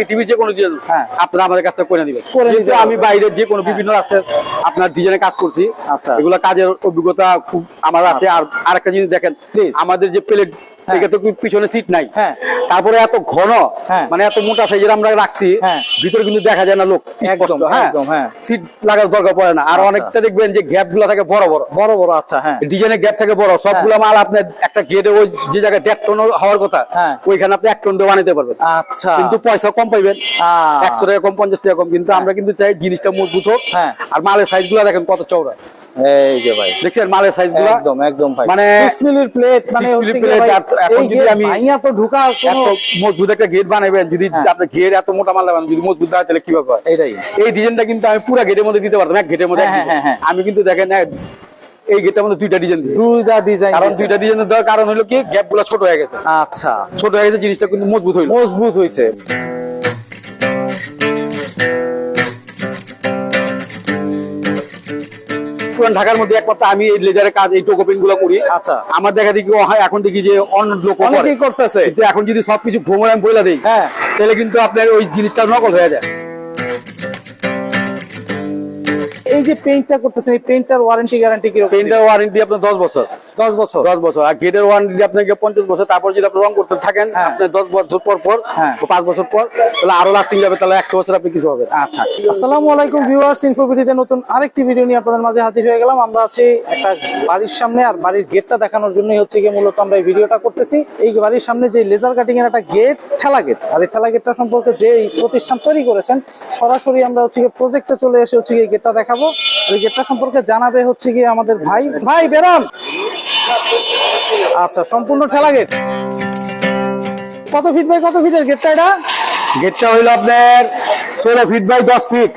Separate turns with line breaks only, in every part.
পৃথিবীর যে কোনো
হ্যাঁ।
আপনারা আমাদের কাছ থেকে করে
দিবেন
কিন্তু আমি। বাইরে যে কোনো বিভিন্ন রাস্তায় আপনার ডিজাইনে কাজ করছি
আচ্ছা।
এগুলো কাজের অভিজ্ঞতা খুব আমার আছে আর আরেকটা জিনিস দেখেন আমাদের যে প্লেট থেকে তো পিছনে সিট নাই।
হ্যাঁ।
তারপরে এত ঘন
হ্যাঁ।
মানে এত মোটা সাইজের আমরা রাখছি
হ্যাঁ।
ভিতরে কিন্তু দেখা যায় না লোক
একদম।
সিট লাগার দরকার পড়ে না। আর
আচ্ছা।
অনেকটা দেখবেন যে গ্যাপগুলো থাকে বড় বড়।
বড় বড় আচ্ছা হ্যাঁ।
ডিজাইনের গ্যাপ থাকে বড়। সবগুলো মাল আপনার একটা গেটে ওই যে জায়গায় দেড় টন হওয়ার কথা। ওইখানে আপনি এক টন দিয়ে বানাতে পারবেন।
আচ্ছা।
কিন্তু পয়সা কম পাইবেন। একশো টাকা কম পঞ্চাশ টাকা কম। কিন্তু আমরা কিন্তু চাই জিনিসটা মজবুত হোক। আর মালের সাইজগুলো দেখেন কত চৌড়া
এই যে ভাই।
দেখছেন মালের সাইজ
একদম একদম ভাই।
মানে
6 মিলির প্লেট মানে হচ্ছে
এখন যদি আমি-
ভাইয়া তো ঢুকা
এত মজবুত একটা গেট বানাবেন যদি
হ্যাঁ।
গেট এত মোটা মাল লাগান যদি মজবুত তাহলে কীভাবে
এটাই।
এই ডিজাইনটা কিন্তু আমি পুরো গেটের মধ্যে দিতে পারতাম এক গেটের মধ্যে
হ্যাঁ, হ্যাঁ, হ্যাঁ।
আমি কিন্তু দেখেন এই গেটের মধ্যে দুইটা ডিজাইন দিই
দুইটা ডিজাইন
কারণ দুইটা ডিজাইন দেওয়ার কারণ হলো কি গ্যাপগুলো ছোট হয়ে গেছে।
আচ্ছা।
ছোট হয়ে গেছে জিনিসটা কিন্তু মজবুত হইল।
মজবুত হইছে।
পুরান ঢাকার মধ্যে একমাত্র আমি এই লেজারের কাজ এই টোকোপিংগুলো করি।
আচ্ছা।
আমার দেখা দেখি এখন দেখি যে অন্য লোক
অনেকেই করতেছে।
কিন্তু এখন যদি সবকিছু ভ্রমণ আমি বলে দিই
হ্যাঁ।
তাহলে কিন্তু আপনার ওই জিনিসটা নকল হয়ে যায়।
এই যে পেইন্টটা করতেছেন এই পেইন্টটার ওয়ারেন্টি গ্যারান্টি কি রকম
ওয়ারেন্টি আপনার দশ বছর।
10 বছর।
দশ বছর। আর গেটের ওয়ারেন্টি আপনাকে পঞ্চাশ বছর তারপর যদি আপনি রং করতে থাকেন
হ্যাঁ।
আপনার দশ বছর পর পর
হ্যাঁ।
পাঁচ বছর পর তাহলে আরও লাস্টিং যাবে তাহলে একশো বছর আপনি কিছু হবে।
আচ্ছা। আসসালামু আলাইকুম ভিউয়ার্স ইনফোভিডিতে নতুন আরেকটি ভিডিও নিয়ে আপনাদের মাঝে হাজির হয়ে গেলাম। আমরা আছি একটা বাড়ির সামনে আর বাড়ির গেটটা দেখানোর জন্যই হচ্ছে গিয়ে মূলত আমরা এই ভিডিওটা করতেছি। এই বাড়ির সামনে যে লেজার কাটিং এর একটা গেট ঠেলা গেট আর এই ঠেলা গেটটা সম্পর্কে যে প্রতিষ্ঠান তৈরি করেছেন সরাসরি আমরা হচ্ছে গিয়ে প্রজেক্টে চলে এসে হচ্ছে গিয়ে গেটটা দেখাবো। আর এই গেটটা সম্পর্কে জানাবে হচ্ছে গিয়ে আমাদের ভাই। ভাই বেরাম আচ্ছা সম্পূর্ণ ঠেলা গেট কত ফিট বাই কত ফিটের গেটটা এটা?
গেটটা হইল আপনার ষোলো ফিট বাই দশ ফিট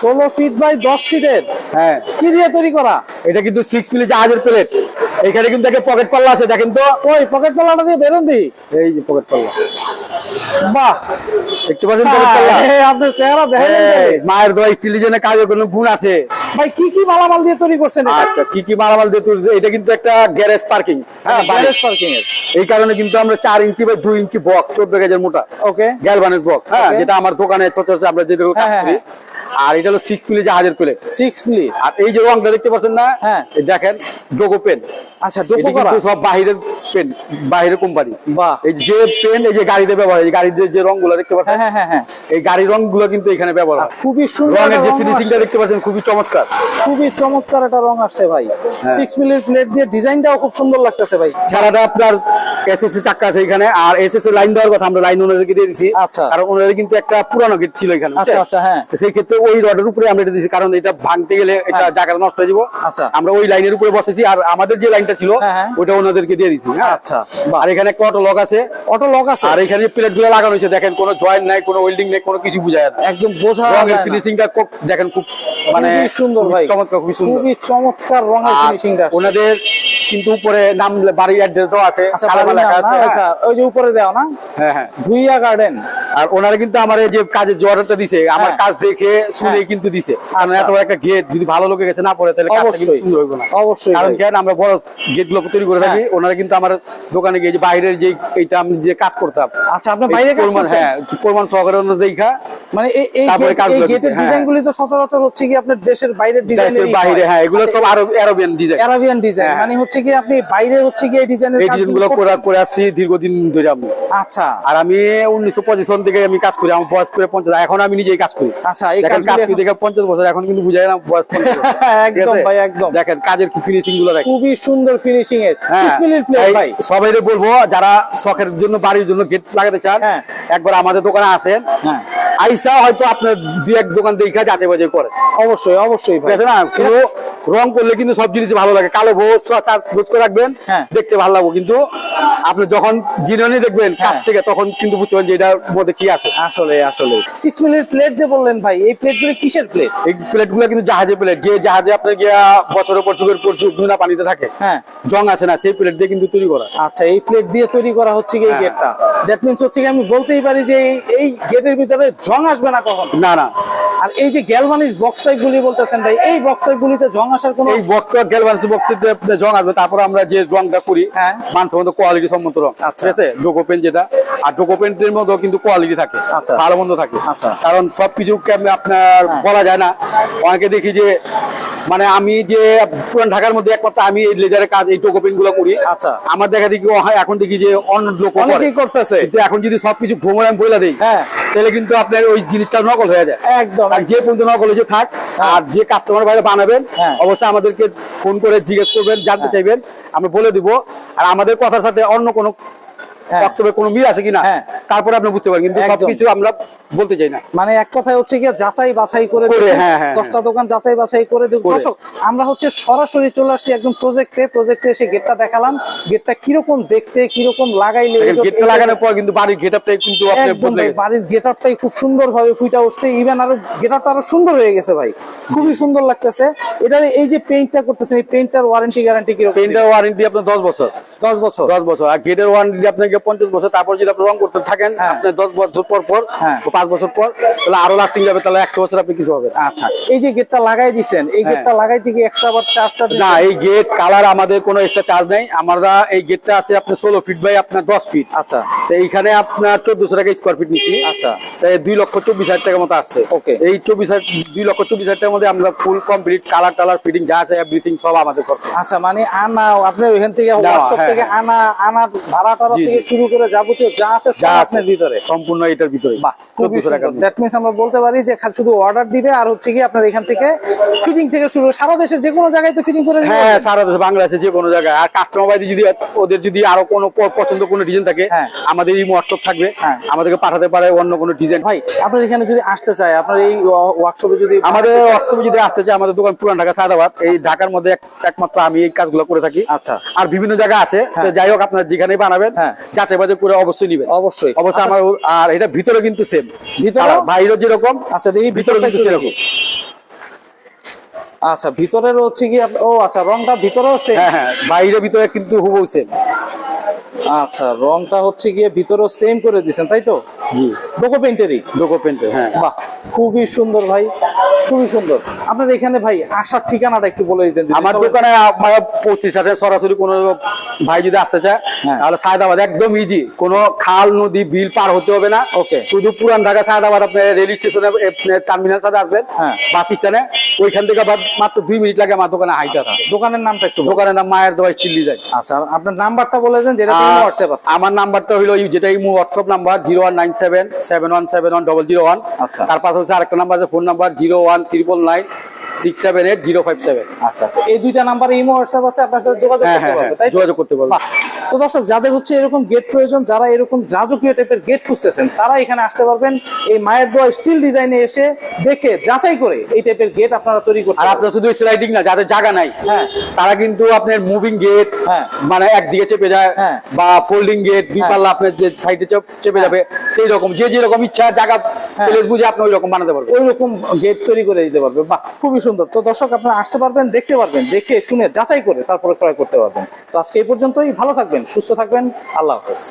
ষোলো ফিট বাই দশ ফিটের
হ্যাঁ।
কি দিয়ে তৈরি করা?
এটা কিন্তু সিক্স ফিলে জাহাজের প্লেট এখানে কিন্তু একটা পকেট পাল্লা আছে দেখেন তো।
ওই পকেট পাল্লাটা দিয়ে বেরোন দি।
এই যে পকেট পাল্লা
বাহ।
দেখতে পাচ্ছেন পকেট পাল্লা
আপনার চেহারা দেখেন
মায়ের দোয়া স্টিলিজনের কাজের কোনো গুণ আছে।
ভাই কি কি মালামাল দিয়ে তৈরি করছেন
আচ্ছা কি কি মালামাল দিয়ে তৈরি এটা কিন্তু একটা গ্যারেজ পার্কিং হ্যাঁ
গ্যারেজ পার্কিং এর।
এই কারণে কিন্তু আমরা চার ইঞ্চি বা দুই ইঞ্চি বক্স চোদ্দ মোটা।
ওকে
গ্যালভানের বক্স হ্যাঁ যেটা আমার দোকানে সচরাচর আমরা যেটা কাজ
হ্যাঁ,
করি। আর এটা হলো সিক্স জাহাজের প্লেট
সিক্স
আর এই যে রংটা দেখতে পাচ্ছেন না
হ্যাঁ।
দেখেন ডোগো পেন
আচ্ছা ডোকো করা।
সব বাহিরের পেন বাহিরের কোম্পানি
বাহ।
এই যে পেন এই যে গাড়িতে ব্যবহার হয় এই গাড়ির যে- রংগুলো দেখতে
হ্যাঁ
পাচ্ছেন?
হ্যাঁ হ্যাঁ হ্যাঁ
এই গাড়ির রংগুলো কিন্তু এখানে ব্যবহার হয়।
খুবই সুন্দর
রঙের যে ফিনিশিংটা দেখতে পাচ্ছেন খুবই চমৎকার।
খুবই চমৎকার একটা রং আসছে ভাই
হ্যাঁ।
সিক্স মিলির প্লেট দিয়ে ডিজাইনটাও খুব সুন্দর লাগতেছে ভাই
ছাড়াটা আপনার এসএসসি চাক্কা আছে এখানে আর এসএসসি লাইন দেওয়ার কথা আমরা লাইন ওনাদেরকে দিয়ে দিছি
আচ্ছা।
ওনাদের কিন্তু একটা পুরানো গেট ছিল এখানে
আচ্ছা আচ্ছা হ্যাঁ
সেই ক্ষেত্রে ওই রডের উপরে আমরা এটা দিছি কারণ এটা ভাঙতে গেলে এটা
হ্যাঁ।
জায়গাটা নষ্ট হয়ে যাব
আচ্ছা।
আমরা ওই লাইনের উপরে বসেছি আর আমাদের যে লাইনটা ছিল
হ্যাঁ, হ্যাঁ।
ওটা ওনাদেরকে দিয়ে দিছি হ্যাঁ
আচ্ছা
আর এখানে একটা অটো লক আছে
অটো লক আছে
আর এখানে প্লেটগুলো লাগানো হয়েছে দেখেন কোনো জয়েন্ট নাই কোনো ওয়েল্ডিং নাই কোনো কিছু বুঝা যায় না
একদম বোঝা।
ফিনিশিংটা দেখেন খুব মানে
সুন্দর ভাই।
চমৎকার খুবই সুন্দর।
খুবই চমৎকার রঙের ফিনিশিংটা
ওনাদের কিন্তু উপরে নাম বাড়ির অ্যাড্রেস দেওয়া আছে
আচ্ছা?
আছে
আচ্ছা
হ্যাঁ।
ওই যে উপরে দেওয়া না
হ্যাঁ হ্যাঁ
ভুইয়া গার্ডেন
আর ওনারা কিন্তু আমার এই যে কাজের অর্ডারটা দিছে আমার
হ্যাঁ।
কাজ দেখে শুনেই কিন্তু দিছে কারণ
আচ্ছা।
এত বড় একটা গেট যদি ভালো লোকের কাছে না পড়ে তাহলে
অবশ্যই
সুন্দর হইব না
অবশ্যই
কারণ কেন আমরা বড় গেটগুলো তৈরি করে থাকি
হ্যাঁ।
ওনারা কিন্তু আমার দোকানে গিয়ে যে বাইরের যে এইটা আমি যে কাজ করতাম
আচ্ছা আপনি বাইরে কাজ করতেন?
হ্যাঁ প্রমাণ সহকারে ওনারা দেখা
মানে এই এই গেটের
দিচ্ছে, হ্যাঁ।
ডিজাইন গুলি তো সচরাচর হচ্ছে কি আপনার দেশের বাইরের ডিজাইন
দেশের বাইরে হ্যাঁ এগুলো সব আরও অ্যারোবিয়ান ডিজাইন
অ্যারাবিয়ান ডিজাইন
হ্যাঁ।
মানে হচ্ছে কি আপনি বাইরে হচ্ছে কি এই ডিজাইনের
এই ডিজাইনগুলো করে করে আসছি দীর্ঘদিন ধরে আমি।
আচ্ছা।
আর আমি উনিশশো পঁচিশ সন থেকে আমি কাজ করি আমার বয়স করে পঞ্চাশ। এখন আমি নিজেই কাজ করি।
আচ্ছা এই
কাজ করি দেখে পঞ্চাশ বছর। এখন কিন্তু বুঝাই না বয়স 50
একদম ভাই একদম।
দেখেন কাজের ফিনিশিংগুলো দেখেন।
খুবই সুন্দর ফিনিশিং এর।
হ্যাঁ,
6 মিনিট প্লেট ভাই।
সবাই বলব যারা শখের জন্য বাড়ির জন্য গেট লাগাতে চান
হ্যাঁ।
একবার আমাদের দোকানে আসেন।
হ্যাঁ।
আইসা হয়তো আপনার দুই এক দোকান দেখা যাচাই বাজাই করে
অবশ্যই অবশ্যই
ঠিক আছে না? শুধু রং করলে কিন্তু সব জিনিস ভালো লাগে। কালো ভোজ ভোজ করে রাখবেন
হ্যাঁ।
দেখতে ভালো লাগবে। কিন্তু আপনি যখন জিনিসই দেখবেন কাছ
হ্যাঁ।
থেকে তখন কিন্তু বুঝতে পারবেন যে এটার মধ্যে কি আছে।
আসলে আসলে। 6 মিনিট প্লেট যে বললেন ভাই এই প্লেটগুলো কিসের প্লেট
এই প্লেটগুলো কিন্তু জাহাজে প্লেট যে জাহাজে আপনার গিয়া বছরের পর যুগের পর যুগ ধুনা পানিতে থাকে
হ্যাঁ।
জং আছে না সেই প্লেট দিয়ে কিন্তু তৈরি করা।
আচ্ছা এই প্লেট দিয়ে তৈরি করা হচ্ছে এই। গেটটা দ্যাট মিন্স হচ্ছে আমি বলতেই পারি যে এই- এই গেটের ভিতরে জং আসবে না কখন?
না না।
আর এই যে বক্স গুলি বলতেছেন ভাই এই বক্স গুলিতে জং আসার কোনো
এই বক্স গ্যালভান্স বক্সিতে জং আসবে তারপর আমরা যে জংটা করি
হ্যাঁ।
মানসম্মত কোয়ালিটি সম্মত রং
আচ্ছা।
ঠিক আছে ডোকোপেন যেটা আর ডোকোপেন্টের মধ্যেও কিন্তু কোয়ালিটি থাকে
আচ্ছা।
ভালো মন্দ থাকে
আচ্ছা।
কারণ সবকিছু আপনার
হ্যাঁ।
বলা যায় না অনেকে দেখি যে মানে আমি যে পুরান ঢাকার মধ্যে একমাত্র আমি এই লেজারের কাজ এই টোকোপেনগুলো করি
আচ্ছা।
আমার দেখা দেখি হয় এখন দেখি যে অন্য লোক
অনেকেই করতেছে
কিন্তু এখন যদি সবকিছু ভ্রমণ আমি বলে দিই
হ্যাঁ।
তাহলে কিন্তু আপনার ওই জিনিসটা নকল হয়ে যায়
একদম
যে পর্যন্ত নকল হয়েছে থাক আর যে কাস্টমার বাইরে বানাবেন
হ্যাঁ।
অবশ্যই আমাদেরকে ফোন করে জিজ্ঞেস করবেন জানতে
হ্যাঁ।
চাইবেন আমরা বলে দিব আর আমাদের কথার সাথে অন্য কোনো
হ্যাঁ।
কোনো মিল আছে কিনা
হ্যাঁ।
তারপরে আপনি বুঝতে পারেন কিন্তু সবকিছু আমরা বলতে চাই না।
মানে এক কথায় হচ্ছে গিয়ে যাচাই বাছাই করে
করে, হ্যাঁ, হ্যাঁ,
দশটা দোকান যাচাই বাছাই করে দর্শক আমরা হচ্ছে সরাসরি চলে আসছি একদম প্রজেক্টে। প্রজেক্টে এসে গেটটা দেখালাম। গেটটা কীরকম দেখতে কীরকম লাগাইলে
গেটটা লাগানোর পর কিন্তু বাড়ির গেটআপটাই কিন্তু
বাড়ির গেটআপটাই খুব সুন্দর ভাবে ফুইটা উঠছে। ইভেন আরও গেটআপটা আরও সুন্দর হয়ে গেছে ভাই। খুবই সুন্দর লাগতেছে। এটার এই যে পেইন্টটা করতেছেন এই পেইন্টটার ওয়ারেন্টি গ্যারান্টি কীরকম
পেন্টের ওয়ারেন্টি আপনার দশ বছর।
দশ বছর।
দশ বছর। আর গেটের ওয়ারেন্টি আপনাকে পঞ্চাশ বছর তারপর যদি আপনি রং করতে থাকেন
হ্যাঁ।
আপনার দশ বছর পর পর
হ্যাঁ।
পাঁচ বছর পর তাহলে আরও লাস্টিং যাবে তাহলে একশো বছর আপনি কিছু হবে
আচ্ছা এই যে গেটটা লাগাই দিছেন এই। গেটটা লাগাইতে কি এক্সট্রা আবার চার্জটা
না এই গেট কালার আমাদের কোনো এক্সট্রা চার্জ নেই। আমরা এই গেটটা আছে আপনার ষোলো ফিট বাই আপনার দশ ফিট
আচ্ছা।
তো এইখানে আপনার চোদ্দশো টাকা স্কোয়ার ফিট নিচ্ছি।
আচ্ছা।
তাই দুই লক্ষ চব্বিশ হাজার টাকার মতো আসছে।
Okay.
এই চব্বিশ হাজার দুই লক্ষ চব্বিশ হাজার টাকার মধ্যে আমরা ফুল কমপ্লিট কালার টালার ফিটিং যা আছে এভরিথিং সব আমাদের করতে
আচ্ছা মানে আনা আপনার ওইখান থেকে
দেওয়া,
ওয়ার্কশপ
হ্যাঁ,
থেকে
হ্যাঁ।
আনা আনা ভাড়া টাড়া থেকে শুরু করে যাবতীয় যা আছে সব
আছে।
আপনার ভিতরে।
সম্পূর্ণ এটার ভিতরে
বাহ
চোদ্দশো টাকা
দ্যাট মিনস আমরা বলতে পারি যে শুধু অর্ডার দিবে আর হচ্ছে কি আপনার এখান থেকে ফিটিং থেকে শুরু সারা দেশের যে কোনো জায়গায় তো ফিটিং করে
হ্যাঁ সারা দেশে বাংলাদেশে যে কোনো জায়গায়। আর কাস্টমার বাইরে যদি ওদের যদি আরও কোনো পছন্দ কোনো ডিজাইন থাকে
হ্যাঁ।
আমাদের এই হোয়াটসঅ্যাপ থাকবে।
হ্যাঁ।
আমাদেরকে পাঠাতে পারে অন্য কোনো ডিজাইন
ভাই আপনার এখানে যদি আসতে চায় আপনার এই ওয়ার্কশপে যদি
আমাদের হোয়াটসঅ্যাপে যদি আসতে চায় আমাদের দোকান পুরান ঢাকা সাদাবাদ। এই ঢাকার মধ্যে একমাত্র আমি এই কাজগুলো করে থাকি।
আচ্ছা।
আর বিভিন্ন জায়গা আছে।
হ্যাঁ।
যাই হোক আপনার যেখানে বানাবেন। যাচাই বাজার করে অবশ্যই নিবেন।
অবশ্যই।
অবশ্যই আমার আর এটা ভিতরে কিন্তু সেম
ভিতরেও?
বাইরে যেরকম
আচ্ছা দেখি
ভিতরে কিন্তু সেরকম।
আচ্ছা ভিতরের হচ্ছে কি ও আচ্ছা রংটা ভিতরেও সেম
হ্যাঁ হ্যাঁ বাইরে ভিতরে কিন্তু হুবহু সেম
আচ্ছা রংটা হচ্ছে গিয়ে ভিতরেও সেম করে দিয়েছেন তাই তো?
জি।
ডোকো পেন্টেরই
ডোকো পেন্টে হ্যাঁ।
বাহ খুবই সুন্দর ভাই খুবই সুন্দর। আপনার এখানে ভাই আসার ঠিকানাটা একটু বলে দিতেন
আমার দোকানে আমার পঁচিশ হাজার সরাসরি কোনো ভাই যদি আসতে চায়
হ্যাঁ।
তাহলে সায়দাবাদ একদম ইজি কোনো খাল নদী বিল পার হতে হবে না।
Okay.
শুধু পুরান ঢাকা সায়দাবাদ আপনি রেল স্টেশনে টার্মিনাল সাথে আসবেন
হ্যাঁ।
বাস স্ট্যান্ডে। ওইখান থেকে মাত্র দুই মিনিট লাগে আমার দোকানে হাইটা
দোকানের নামটা একটু
দোকানের নাম মায়ের দোয়াই চিল্লি যায়।
আচ্ছা আপনার নাম্বারটা বলে দেন যেটা হোয়াটসঅ্যাপ আছে।
আমার নাম্বারটা হলো যেটা এই WhatsApp number zero one nine seven seven one seven one double zero one
আচ্ছা।
তার পাশে হচ্ছে আরেকটা নাম্বার আছে phone number zero one triple nine six seven eight zero five seven
আচ্ছা এই দুইটা নাম্বারে ইমো হোয়াটসঅ্যাপ আছে আপনার সাথে যোগাযোগ
হ্যাঁ
করতে
হ্যাঁ
পারবে
হ্যাঁ
তাই
যোগাযোগ করতে পারব
তো দর্শক যাদের হচ্ছে এরকম গেট প্রয়োজন যারা এরকম রাজকীয় টাইপের গেট খুঁজতেছেন তারা এখানে আসতে পারবেন এই মায়ের দোয়া স্টিল ডিজাইনে এসে দেখে যাচাই করে এই টাইপের গেট আপনারা তৈরি করতে
আর। আপনার শুধু স্লাইডিং না যাদের জায়গা নাই
হ্যাঁ।
তারা কিন্তু আপনার মুভিং গেট
হ্যাঁ।
মানে একদিকে চেপে যায়
হ্যাঁ।
বা ফোল্ডিং গেট
হ্যাঁ।
আপনার যে সাইডে চেপে যাবে সেই রকম যে যেরকম ইচ্ছা জায়গা
হ্যাঁ।
আপনি ওই রকম বানাতে পারবেন।
ওই রকম গেট তৈরি করে দিতে পারবে বাহ খুবই সুন্দর। তো দর্শক আপনারা আসতে পারবেন দেখতে পারবেন দেখে শুনে যাচাই করে তারপরে ক্রয় করতে পারবেন। তো আজকে এই পর্যন্তই। ভালো থাকবেন সুস্থ থাকবেন। আল্লাহ হাফেজ।